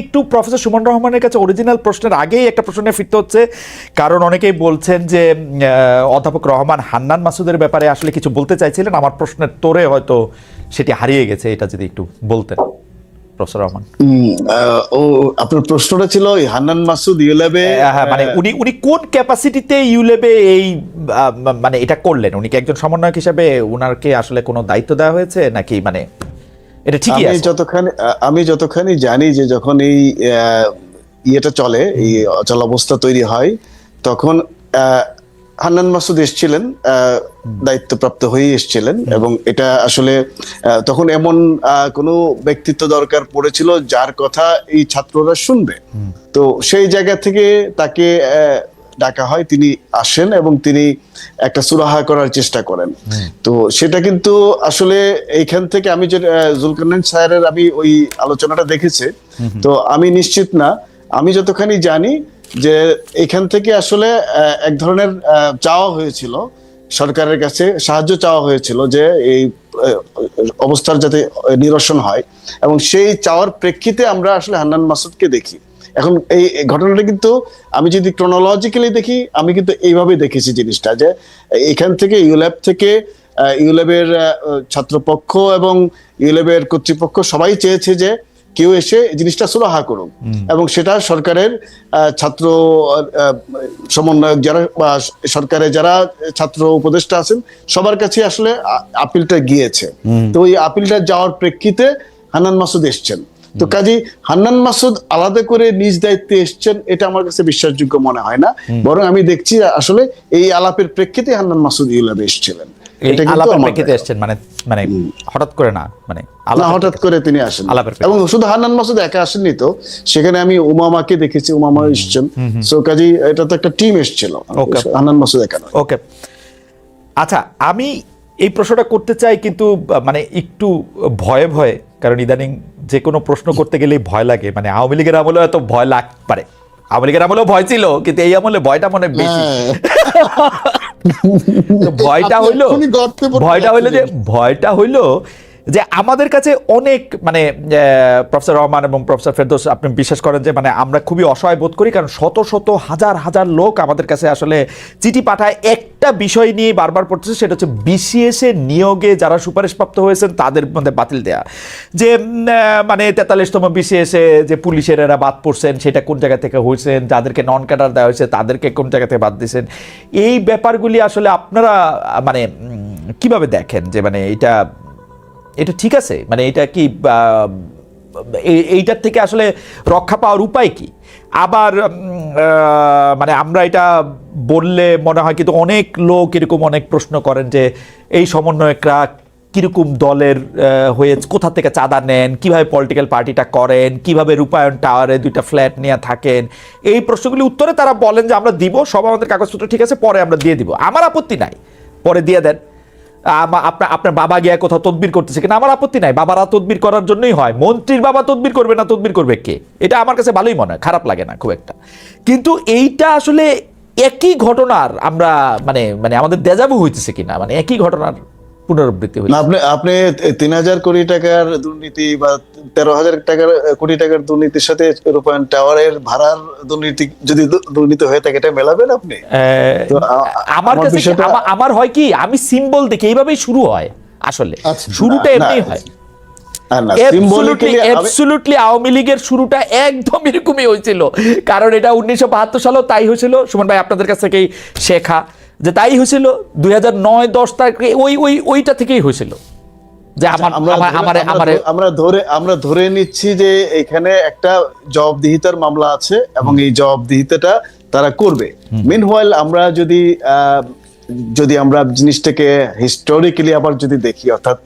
একটু প্রফেসর সুমন রহমানের কাছে অরিজিনাল প্রশ্নের আগেই একটা প্রশ্ন ফিরতে হচ্ছে। কারণ অনেকেই বলছেন যে অধ্যাপক রহমান হান্নান মাসুদের ব্যাপারে আসলে কিছু বলতে চাইছিলেন। আমার প্রশ্নের তোরে হয়তো সেটি হারিয়ে গেছে এটা যদি একটু বলতেন প্রফেসর রহমান। ও আপনার প্রশ্নটা ছিল হান্নান মাসুদ ইউলেবে হ্যাঁ, মানে উনি উনি কোন ক্যাপাসিটিতে ইউলেবে এই মানে এটা করলেন? উনি কি একজন সমন্বয়ক হিসাবে উনারকে আসলে কোনো দায়িত্ব দেওয়া হয়েছে? নাকি মানে এটা ঠিকই আমি যতখানি আমি যতখানি জানি যে যখন এই ইয়েটা চলে এই অচল অবস্থা তৈরি হয় তখন হান্নান মাসুদ এসছিলেন আহ, দায়িত্বপ্রাপ্ত হয়ে এসছিলেন এবং এটা আসলে আহ, তখন এমন আহ, কোনো ব্যক্তিত্ব দরকার পড়েছিল যার কথা এই ছাত্ররা শুনবে। তো সেই জায়গা থেকে তাকে আহ, ডাকা হয় তিনি আসেন এবং তিনি একটা সুরাহা করার চেষ্টা করেন। তো সেটা কিন্তু আসলে এইখান থেকে আমি যে জুলকারনাইন স্যারের আমি ওই আলোচনাটা দেখেছি। তো আমি নিশ্চিত না। আমি যতখানি জানি যে এখান থেকে আসলে এক ধরনের চাওয়া হয়েছিল সরকারের কাছে সাহায্য চাওয়া হয়েছিল যে এই অবস্থার যাতে নিরসন হয়। এবং সেই চাওয়ার প্রেক্ষিতে আমরা আসলে হান্নান মাসুদকে দেখি। এখন এই ঘটনাটা কিন্তু আমি যদি ক্রোনোলজিক্যালি দেখি আমি কিন্তু এইভাবে দেখেছি জিনিসটা যে এখান থেকে ইউল্যাব থেকে ইউল্যাবের ছাত্রপক্ষ এবং ইউল্যাবের কর্তৃপক্ষ সবাই চেয়েছে যে কেউ এসে জিনিসটা সুরাহা করুক। এবং সেটা সরকারের ছাত্র সমন্বয়ক যারা বা সরকারের যারা ছাত্র উপদেষ্টা আছেন সবার কাছে আসলে আপিলটা গিয়েছে। তো ওই আপিলটা যাওয়ার প্রেক্ষিতে হানান মাসুদ এসছেন। তো কাজী হান্নান মাসুদ আলাদা করে নিজ দায়িত্বে এসছেন এটা আমার কাছে বিশ্বাসযোগ্য মনে হয় না। বরং আমি দেখছি আসলে এই আলাপের প্রেক্ষিতে হান্নান মাসুদ ইউলাবে এসেছিলেন। এই আলাপের প্রেক্ষিতে এসছেন মানে মানে হঠাৎ করে না মানে হঠাৎ করে তিনি আসেন এবং শুধু হান্নান মাসুদ একা আসেননি তো সেখানে আমি উমামাকে দেখেছি উমামা এসছেন। সো কাজী এটা তো একটা টিম এসেছিল. হান্নান মাসুদ একা ওকে আচ্ছা আমি এই প্রশ্নটা করতে চাই কিন্তু মানে একটু ভয়ে ভয়ে কারণ ইদানিং যে কোনো প্রশ্ন করতে গেলেই ভয় লাগে। মানে আওয়ামী লীগের আমলেও এত ভয় লাগ পারে আওয়ামী লীগের আমলেও ভয় ছিল কিন্তু এই আমলে ভয়টা মনে বেশি। ভয়টা হইল ভয়টা হইল যে ভয়টা হইল যে আমাদের কাছে অনেক মানে প্রফেসর রহমান এবং প্রফেসর ফেরদোস, আপনি বিশ্বাস করেন যে মানে আমরা খুবই অসহায় বোধ করি, কারণ শত শত হাজার হাজার লোক আমাদের কাছে আসলে চিঠি পাঠায়। একটা বিষয় নিয়ে বারবার পড়তেছে, সেটা হচ্ছে বিসিএস নিয়োগে যারা সুপারিশপ্রাপ্ত হয়েছেন, তাদের মধ্যে বাতিল দেয়া। যে মানে তেতাল্লিশতম বিসিএস যে পুলিশের এরা বাদ পড়ছেন, সেটা কোন জায়গা থেকে হয়েছেন, যাদেরকে নন ক্যাডার দেওয়া হয়েছে, তাদেরকে কোন জায়গা থেকে বাদ দিয়েছেন, এই ব্যাপারগুলি আসলে আপনারা মানে কীভাবে দেখেন? যে মানে এটা এটা ঠিক আছে? মানে এটা কি এইটার থেকে আসলে রক্ষা পাওয়ার উপায় কি? আবার মানে আমরা এটা বললে মনে হয় কিন্তু অনেক লোক এরকম অনেক প্রশ্ন করেন যে, এই সমন্বয়করা কীরকম দলের হয়ে কোথা থেকে চাঁদা নেন? কীভাবে পলিটিক্যাল পার্টিটা করেন? কীভাবে রূপায়ণ টাওয়ারে দুইটা ফ্ল্যাট নিয়ে থাকেন? এই প্রশ্নগুলি উত্তরে তারা বলেন যে, আমরা দিব, সব আমাদের কাগজপত্র ঠিক আছে, পরে আমরা দিয়ে দিব। আমার আপত্তি নাই। পরে দিয়ে দেন। আপনার আপনার বাবা গিয়া কোথাও তদবির করতেছে কিনা আমার আপত্তি নাই। বাবারা তদবির করার জন্যই হয়। মন্ত্রীর বাবা তদবির করবে না, তদবির করবে কে? এটা আমার কাছে ভালোই মনে হয়, খারাপ লাগে না খুব একটা। কিন্তু এইটা আসলে একই ঘটনার আমরা মানে মানে আমাদের দেজাবু হইতেছে কিনা? মানে একই ঘটনার পুনরাবৃত্তি না হইছে আপনি আপনি তিন হাজার কোটি টাকার দুর্নীতি বা তেরো হাজার টাকার কোটি টাকার দুর্নীতির সাথে রূপায়ণ টাওয়ারের ভাড়ার দুর্নীতি যদি দুর্নীতি হয়ে থাকে এটা মেলাবেন আপনি? আমার কাছে আমার হয় কি আমি সিম্বল দেখি এইভাবেই শুরু হয় আসলে। আচ্ছা, শুরুটা এমনি হয়। আওয়ামী লীগের শুরুটা একদম এরকমই হয়েছিল। কারণ এটা উনিশশো বাহাত্তর সালেও তাই হয়েছিল। সুমন ভাই আপনাদের কাছ থেকেই শেখা। যে তাই হয়েছিল দুই হাজার নয় দশ তারিখে ওই ওই ওইটা থেকেই হয়েছিল। যে আমার আমরা আমার ধরে- আমারে ধরে- আমরা নিচ্ছি যে এখানে একটা জবাবদিহিতার মামলা আছে এবং এই জবাবদিহিতাটা তারা করবে। মিন আমরা যদি আহ, যদি আমরা জিনিসটাকে হিস্টোরিক্যালি আবার যদি দেখি অর্থাৎ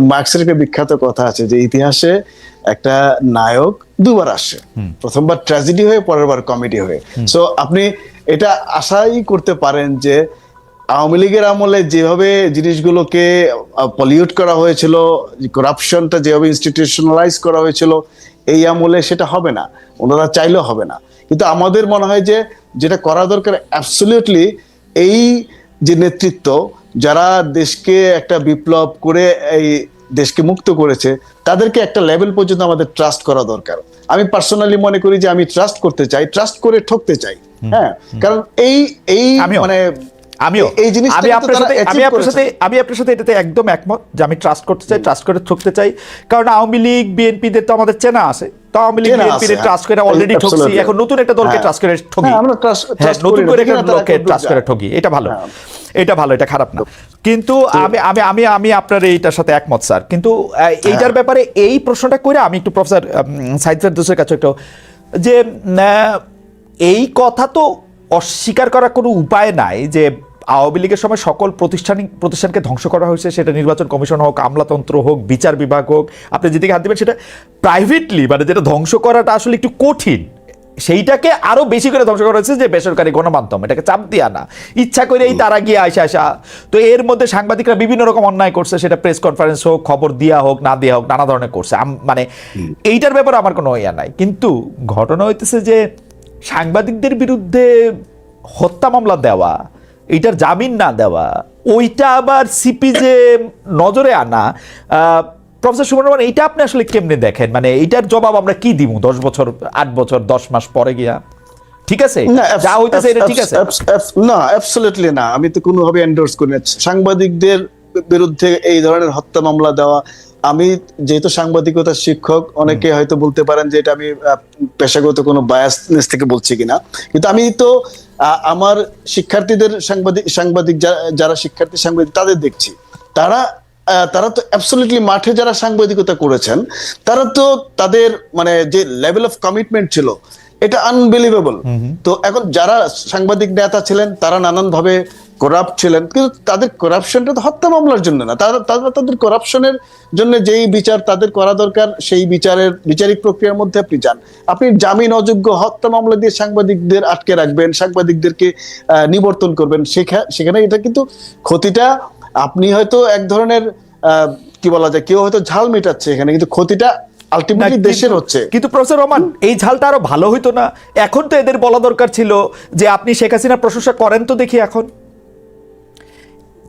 মার্ক্সের একটা বিখ্যাত কথা আছে যে ইতিহাসে একটা নায়ক দুবার আসে। প্রথমবার ট্র্যাজেডি হয়ে পরের বার কমেডি হয়ে সো আপনি এটা আশাই করতে পারেন যে আওয়ামী লীগের আমলে যেভাবে জিনিসগুলোকে পলিউট করা হয়েছিল করাপশনটা যেভাবে ইনস্টিটিউশনালাইজ করা হয়েছিল এই আমলে সেটা হবে না। ওনারা চাইলেও হবে না। কিন্তু আমাদের মনে হয় যে যেটা করা দরকার অ্যাবসলিউটলি এই যে নেতৃত্ব যারা দেশকে একটা বিপ্লব করে এই দেশকে মুক্ত করেছে তাদেরকে একটা লেভেল পর্যন্ত আমাদের ট্রাস্ট করা দরকার। আমি পার্সোনালি মনে করি যে আমি ট্রাস্ট করতে চাই ট্রাস্ট করে ঠকতে চাই। হ্যাঁ কারণ এই এই। মানে আমিও। এই জিনিসটা আমি আপনার সাথে আমি আপনার সাথে আমি আপনার সাথে এটাতে একদম একমত যে আমি ট্রাস্ট করতে চাই ট্রাস্ট করে ঠকতে চাই। কারণ আওয়ামী লীগ বিএনপি দের তো আমাদের চেনা আছে। তো আওয়ামী লীগ বিএনপি ট্রাস্ট করে হ্যাঁ। অলরেডি ঠকছি এখন নতুন একটা দলকে হ্যাঁ। ট্রাস্ট করে ঠকি হ্যাঁ, হ্যাঁ নতুন করে একটা দলকে ট্রাস্ট করে ঠকি এটা ভালো হ্যাঁ। এটা ভালো এটা খারাপ না কিন্তু আমি আমি আমি আমি আপনার এইটার সাথে একমত স্যার কিন্তু এইটার হ্যাঁ। ব্যাপারে এই প্রশ্নটা করে আমি একটু প্রফেসর সাইদ ফেরদৌসের কাছে একটু যে আহ, এই কথা তো অস্বীকার করার কোনো উপায় নাই যে আওয়ামী লীগের সময় সকল প্রতিষ্ঠানিক প্রতিষ্ঠানকে ধ্বংস করা হয়েছে। সেটা নির্বাচন কমিশন হোক আমলাতন্ত্র হোক বিচার বিভাগ হোক। আপনি যেদিকে হাত দেবেন সেটা প্রাইভেটলি মানে যেটা ধ্বংস করাটা আসলে একটু কঠিন। সেইটাকে আরও বেশি করে ধ্বংস করা হয়েছে যে বেসরকারি গণমাধ্যম। এটাকে চাপ দিয়া না। ইচ্ছা করে এই তারা গিয়ে আসে আসা তো এর মধ্যে সাংবাদিকরা বিভিন্ন রকম অন্যায় করছে। সেটা প্রেস কনফারেন্স হোক খবর দিয়া হোক না দেওয়া হোক নানা ধরনের করছে। মানে এইটার ব্যাপারে আমার কোনো ইয়া নাই। কিন্তু ঘটনা হইতেছে যে সাংবাদিকদের বিরুদ্ধে হত্যা মামলা দেওয়া এইটার জামিন না দেওয়া ওইটা আবার সিপি যে নজরে আনা প্রফেসর সুমন রহমান এইটা আপনি আসলে কেমনে দেখেন? মানে এইটার জবাব আমরা কি দিব দশ বছর আট বছর দশ মাস পরে গিয়া? ঠিক আছে? যা হইতেছে এটা ঠিক আছে? না অ্যাবসলিউটলি না। আমি তো কোনোভাবে এন্ডোর্স করি না। সাংবাদিকদের বিরুদ্ধে এই ধরনের হত্যা মামলা দেওয়া আমি যেহেতু সাংবাদিকতার শিক্ষক অনেকে হয়তো বলতে পারেন যে এটা আমি পেশাগত কোনো বায়াসনেস থেকে বলছি কিনা। কিন্তু আমি তো আমার শিক্ষার্থীদের সাংবাদিক সাংবাদিক যারা শিক্ষার্থী সাংবাদিক তাদের দেখছি। তারা তারা তো অ্যাবসোলিটলি মাঠে যারা সাংবাদিকতা করেছেন তারা তো তাদের মানে যে লেভেল অফ কমিটমেন্ট ছিল এটা আনবিলিভেবল তো এখন যারা সাংবাদিক নেতা ছিলেন তারা নানান ভাবে করাপ্ট ছিলেন কিন্তু তাদের করাপশনটা তো হত্যা মামলার জন্য না। তারা তারা তাদের করাপশনের জন্য যেই বিচার তাদের করা দরকার সেই বিচারের বিচারিক প্রক্রিয়ার মধ্যে আপনি যান। আপনি জামিন অযোগ্য হত্যা মামলা দিয়ে সাংবাদিকদের আটকে রাখবেন সাংবাদিকদেরকে নিবর্তন করবেন সেখা- সেখানে এটা কিন্তু ক্ষতিটা আপনি হয়তো এক ধরনের কি বলা যায় কেউ হয়তো ঝাল মেটাচ্ছে এখানে কিন্তু ক্ষতিটা আলটিমেটলি দেশের হচ্ছে। কিন্তু প্রফেসর রহমান এই ঝালটা আরও ভালো হইতো না। এখন তো এদের বলা দরকার ছিল যে আপনি শেখ হাসিনার প্রশংসা করেন তো দেখি এখন।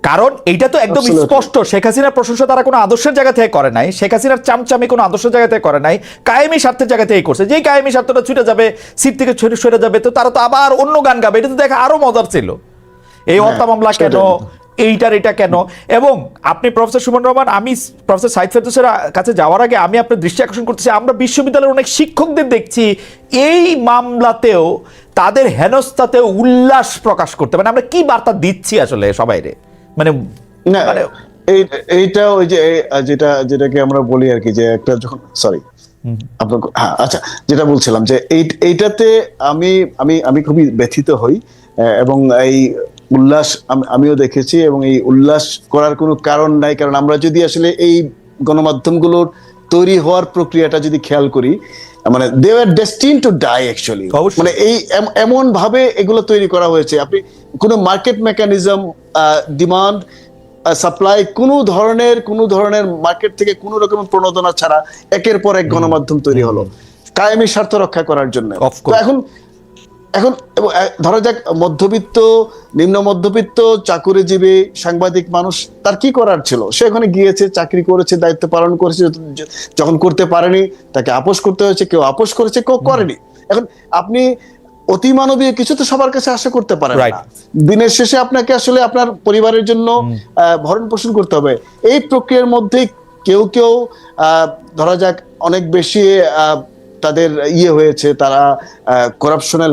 কারণ এইটা তো একদম স্পষ্ট শেখ হাসিনার প্রশংসা তারা কোনো আদর্শের জায়গা থেকে করে নাই শেখ হাসিনার চামচামি কোনো আদর্শের জায়গা থেকে করে নাই কায়েমি স্বার্থের জায়গা থেকেই করছে। যেই কায়েমি স্বার্থটা ছুটে যাবে সিট থেকে ছুটে সরে যাবে তো তারা তো আবার অন্য গান গাবে এটা তো দেখা আরও মজার ছিল। এই হ্যাঁ, হত্যা মামলা কেন এইটার এটা কেন? এবং আপনি প্রফেসর সুমন রহমান আমি প্রফেসর সাইদ ফেরদৌসের কাছে যাওয়ার আগে আমি আপনার দৃষ্টি আকর্ষণ করতেছি আমরা বিশ্ববিদ্যালয়ের অনেক শিক্ষকদের দেখছি এই মামলাতেও তাদের হেনস্থাতেও উল্লাস প্রকাশ করতে মানে আমরা কি বার্তা দিচ্ছি আসলে সবাইরে? মানে না মানে এইটা ওই যে যেটা যেটাকে আমরা বলি আর কি যে একটা যখন সরি আপনার হ্যাঁ আচ্ছা যেটা বলছিলাম যে এই এইটাতে আমি আমি আমি খুবই ব্যথিত হই এবং এই উল্লাস আমিও দেখেছি এবং এই উল্লাস করার কোনো কারণ নাই কারণ আমরা যদি আসলে এই গণমাধ্যমগুলোর তৈরি হওয়ার প্রক্রিয়াটা যদি খেয়াল করি মানে they are destined to die actually মানে এই এম- এমন ভাবে এগুলো তৈরি করা হয়েছে। আপনি কোনো মার্কেট মেকানিজম ডিমান্ড সাপ্লাই কোনো ধরনের কোনো ধরনের মার্কেট থেকে কোনো রকমের প্রণোদনা ছাড়া একের পর এক গণমাধ্যম তৈরি হলো। কায়েমি স্বার্থ রক্ষা করার জন্য। এখন এখন ধরা যাক মধ্যবিত্ত নিম্ন মধ্যবিত্ত চাকুরিজীবী সাংবাদিক মানুষ তার কি করার ছিল? সে ওখানে গিয়েছে চাকরি করেছে দায়িত্ব পালন করেছে যখন করতে পারেনি তাকে আপোষ করতে হয়েছে কেউ আপোষ করেছে কেউ করেনি। এখন আপনি অতি মানবীয় কিছু তো সবার কাছে আশা করতে পারেন. না। দিনের শেষে আপনাকে আসলে আপনার পরিবারের জন্য ভরণ পোষণ করতে হবে। এই প্রক্রিয়ার মধ্যে কেউ কেউ আহ, ধরা যাক অনেক বেশি আহ, তাদের ইয়ে হয়েছে তারা করাপশনাল